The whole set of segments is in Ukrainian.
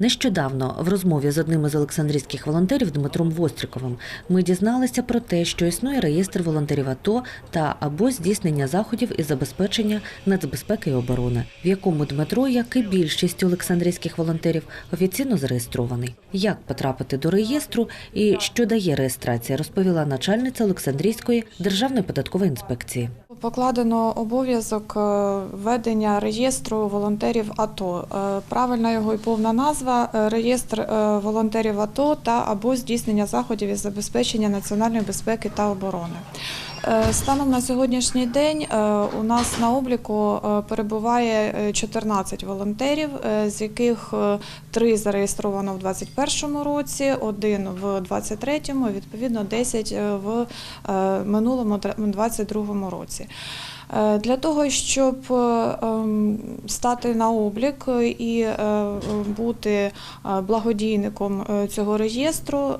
Нещодавно в розмові з одним із олександрійських волонтерів Дмитром Востріковим ми дізналися про те, що існує реєстр волонтерів АТО та або здійснення заходів із забезпечення нацбезпеки і оборони, в якому Дмитро, як і більшість олександрійських волонтерів, офіційно зареєстрований. Як потрапити до реєстру і що дає реєстрація, розповіла начальниця Олександрійської державної податкової інспекції. Покладено обов'язок е, ведення реєстру волонтерів АТО. Е, Правильна його і повна назва е, реєстр волонтерів АТО та або здійснення заходів із забезпечення національної безпеки та оборони. Е, Станом на сьогоднішній день е, у нас на обліку е, перебуває е, 14 волонтерів, з яких три зареєстровано в 2021 році, один в 2023, відповідно 10 в минулому 2022 році. Для того, щоб ем, стати на облік і бути благодійником цього реєстру,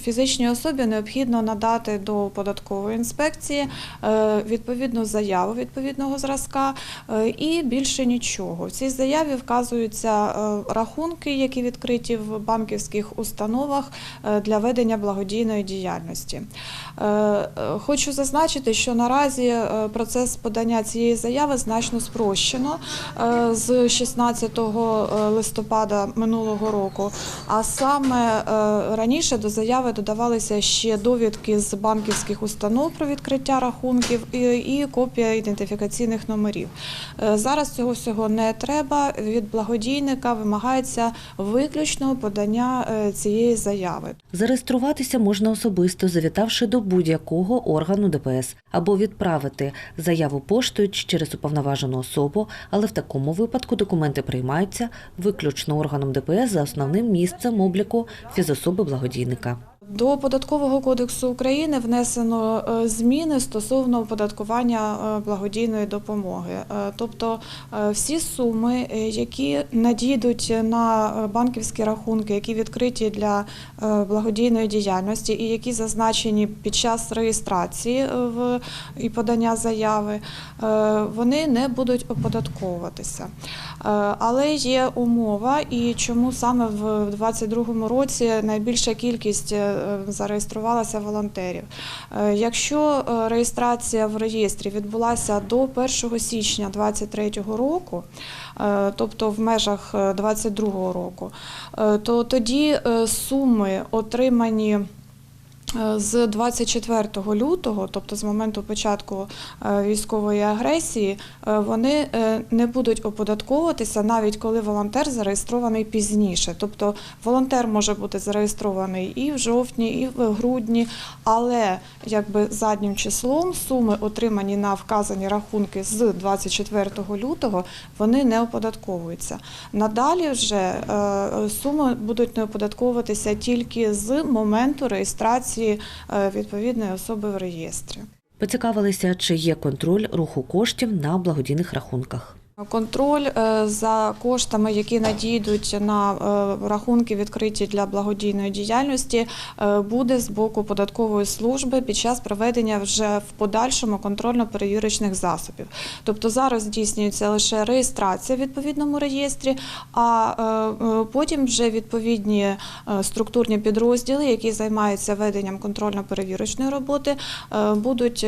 фізичній особі необхідно надати до податкової інспекції е, відповідну заяву відповідного зразка е, і більше нічого. В цій заяві вказуються е, рахунки, які відкриті в банківських установах для ведення благодійної діяльності. Хочу зазначити, що наразі процес подання цієї заяви значно спрощено з 16 листопада минулого року. А саме раніше до заяви додавалися ще довідки з банківських установ про відкриття рахунків і, і копія ідентифікаційних номерів. Е, Зараз цього всього не треба. Від благодійника вимагається виключно подання е, цієї заяви. Зареєструватися можна особисто, завітавши до будь-якого органу ДПС, або відправити заяву поштою через уповноважену особу, але в такому випадку документи приймаються виключно органом ДПС за основним місцем обліку фізособи благодійника. До податкового кодексу України внесено е, зміни стосовно оподаткування е, благодійної допомоги. Е, Тобто всі суми, які надійдуть на банківські рахунки, які відкриті для благодійної діяльності і які зазначені під час реєстрації в і подання заяви, вони не будуть оподатковуватися. Але є умова, і чому саме в 2022 році найбільша кількість е, зареєструвалася волонтерів. Е, Якщо е, реєстрація в реєстрі відбулася до 1 січня 2023 року, тобто в межах 2022 року, то тоді суми отримані. Е, З 24 лютого, тобто з моменту початку е, військової агресії, е, вони не будуть оподатковуватися навіть коли волонтер зареєстрований пізніше. Тобто волонтер може бути зареєстрований і в жовтні, і в грудні, але якби заднім числом суми, отримані на вказані рахунки з 24 лютого, вони не оподатковуються. Надалі вже суми будуть не оподатковуватися тільки з моменту реєстрації е, відповідної особи в реєстрі. Поцікавилися, чи є контроль руху коштів на благодійних рахунках. Контроль е, за коштами, які надійдуть на е, рахунки, відкриті для благодійної діяльності, е, буде з боку податкової служби під час проведення вже в подальшому контрольно-перевірочних засобів. Тобто зараз здійснюється лише реєстрація в відповідному реєстрі, а потім вже відповідні структурні підрозділи, які займаються веденням контрольно-перевірочної роботи, будуть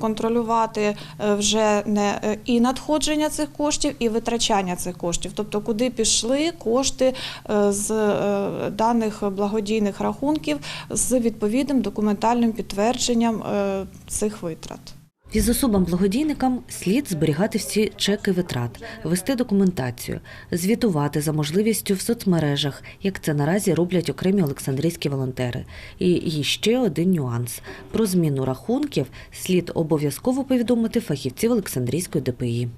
контролювати вже не і надходження цих коштів, і витрачання цих коштів, тобто куди пішли кошти е, з е, даних благодійних рахунків з відповідним документальним підтвердженням е, цих витрат. Фізособам-благодійникам слід зберігати всі чеки витрат, вести документацію, звітувати за можливістю в соцмережах, як це наразі роблять окремі олександрійські волонтери. І ще один нюанс: про зміну рахунків слід обов'язково повідомити фахівців Олександрійської ДПІ.